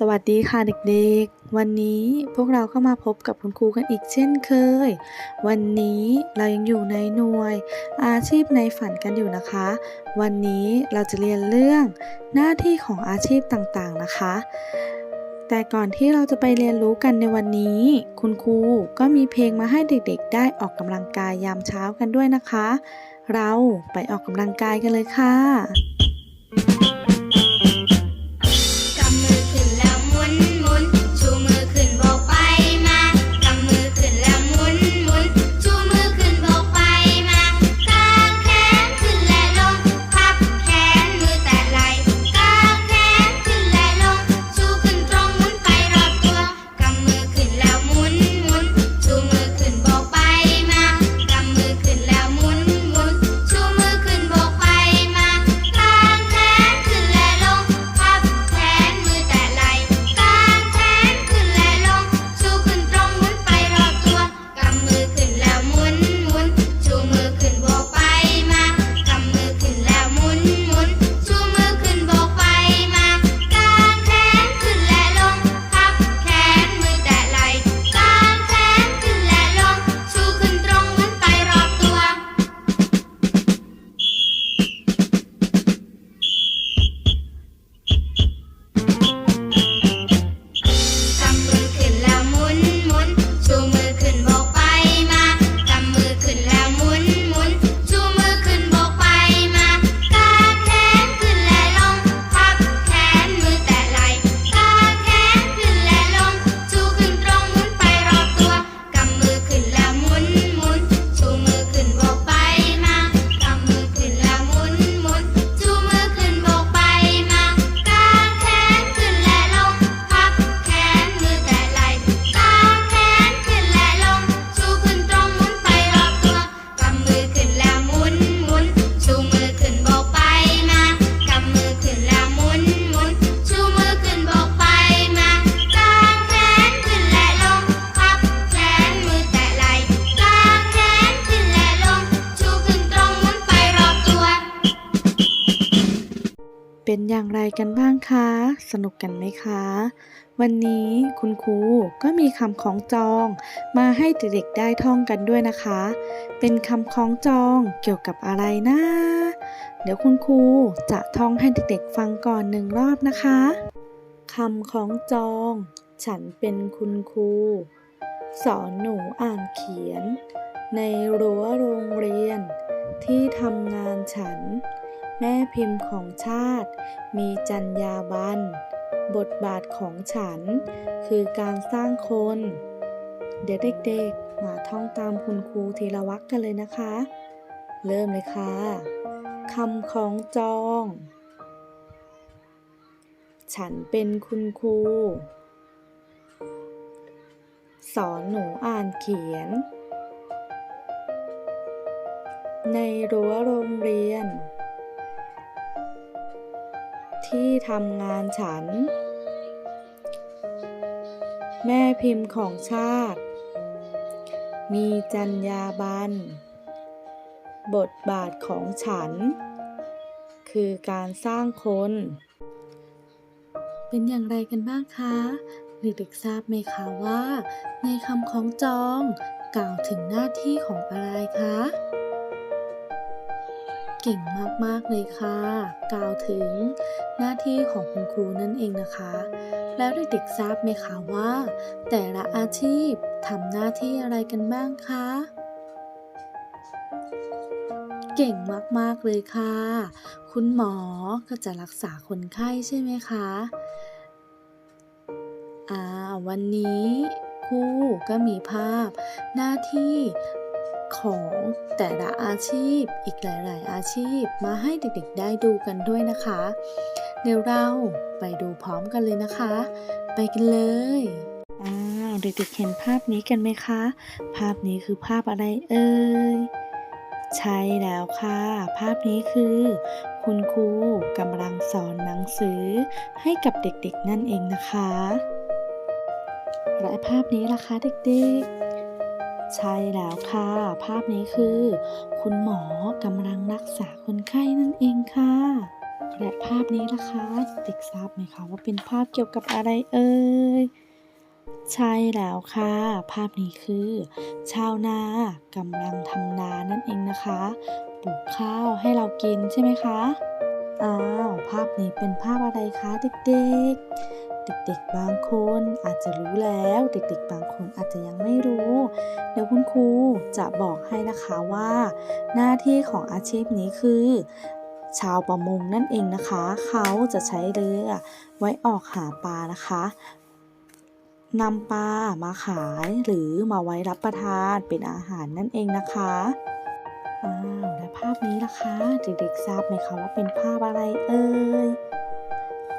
สวัสดีค่ะเด็กๆ วันนี้พวกเราก็มาพบกับคุณครูกันอีกเช่นเคย วันนี้เรายังอยู่ในหน่วย อาชีพในฝันกันอยู่นะคะ วันนี้เราจะเรียนเรื่องหน้าที่ของอาชีพต่างๆนะคะ แต่ก่อนที่เราจะไปเรียนรู้กันในวันนี้ คุณครูก็มีเพลงมาให้เด็กๆ ได้ออกกำลังกายยามเช้ากันด้วยนะคะ เราไปออกกำลังกายกันเลยค่ะ เป็นอย่างไรกันบ้างคะ สนุกกันไหมคะ วันนี้คุณครูก็มีคำของจองมาให้เด็กๆได้ท่องกันด้วยนะคะ เป็นคำของจองเกี่ยวกับอะไรนะ เดี๋ยวคุณครูจะท่องให้เด็กๆฟังก่อนหนึ่งรอบนะคะคำของจอง ฉันเป็นคุณครู สอนหนูอ่านเขียน ในรั้วโรงเรียน ที่ทำงานฉัน แม่พิมพ์ของชาติ มีจรรยาบรรณบทบาทของฉัน คือการสร้างคน เดี๋ยวเด็กๆมาท่องตามคุณครูทีละวักกันเลยนะคะ เริ่มเลยค่ะคำของจอง ฉันเป็นคุณครู สอนหนูอ่านเขียน ในรั้วโรงเรียน ที่ทำงานฉัน แม่พิมพ์ของชาติ มีจรรยาบรรณบทบาทของฉัน คือการสร้างคน เป็นอย่างไรกันบ้างคะเด็กๆทราบไหมคะว่า ในคำของจอง กล่าวถึงหน้าที่ของอะไรคะ เก่งมากๆเลยค่ะ กล่าวถึงหน้าที่ของคุณครูนั่นเองนะคะ แล้วเด็กๆทราบไหมคะว่า แต่ละอาชีพทำหน้าที่อะไรกันบ้างคะเก่งมาก ๆ เลยค่ะ คุณหมอก็จะรักษาคนไข้ใช่ไหมคะ อ่า วันนี้ครูก็มีภาพหน้าที่ ของแต่ละอาชีพอีกหลาย ๆ อาชีพมาให้เด็ก ๆ ได้ดูกันด้วยนะคะ เดี๋ยวเราไปดูพร้อมกันเลยนะคะ ไปกันเลยอ้าวเด็ก ๆ เห็นภาพนี้กันไหมคะ ภาพนี้คือภาพอะไรเอ่ยใช่แล้วค่ะ ภาพนี้คือ คุณครูกำลังสอนหนังสือให้กับเด็ก ๆ นั่นเองนะคะ และภาพนี้ล่ะคะเด็ก ๆ ใช่แล้วค่ะ ภาพนี้คือ คุณหมอกำลังรักษาคนไข้นั่นเองค่ะ และภาพนี้ล่ะคะเด็กทราบไหมคะว่าเป็นภาพเกี่ยวกับอะไรเอ่ยใช่แล้วค่ะ ภาพนี้คือ ชาวนากำลังทำนานั่นเองนะคะปลูกข้าวให้เรากินใช่ไหมคะอ้าวภาพนี้เป็นภาพอะไรคะเด็กๆ เด็กๆบางคนอาจจะรู้แล้ว เด็กๆ บางคนอาจจะยังไม่รู้ เดี๋ยวคุณครูจะบอกให้นะคะว่า หน้าที่ของอาชีพนี้คือ ชาวประมงนั่นเองนะคะ เขาจะใช้เรือไว้ออกหาปลานะคะนำปลามาขายหรือมาไว้รับประทานเป็นอาหารนั่นเองนะคะอ้าวและภาพนี้ล่ะคะ เด็กๆทราบไหมคะว่าเป็นภาพอะไรเอ่ย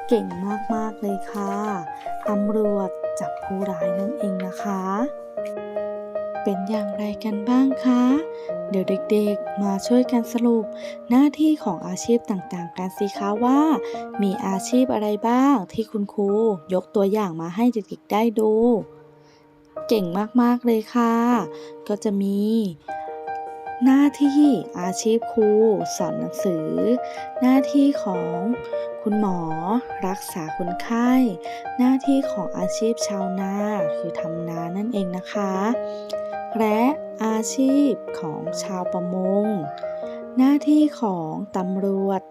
เก่งมากๆเลยค่ะตำรวจจับผู้ร้ายนั่นเองนะคะ เป็นอย่างไรกันบ้างคะ เดี๋ยวเด็กๆมาช่วยกันสรุปหน้าที่ของอาชีพต่างๆ กันสิคะว่า มีอาชีพอะไรบ้างที่คุณครูยกตัวอย่างมาให้เด็กๆได้ดู เก่งมากๆเลยค่ะ ก็จะมี หน้าที่อาชีพครูสอนหนังสือ หน้าที่ของคุณหมอ รักษาคนไข้ หน้าที่ของอาชีพชาวนาคือทำนานั่นเองนะคะ และอาชีพของชาวประมง หน้าที่ของตำรวจ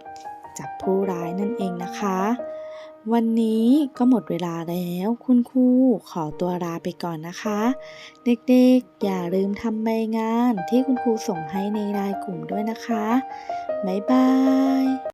จับผู้ร้ายนั่นเองนะคะ วันนี้ก็หมดเวลาแล้วคุณครูขอตัวลาไปก่อนนะคะ เด็กๆ อย่าลืมทำใบงานที่คุณครูส่งให้ในรายกลุ่มด้วยนะคะ บ๊ายบาย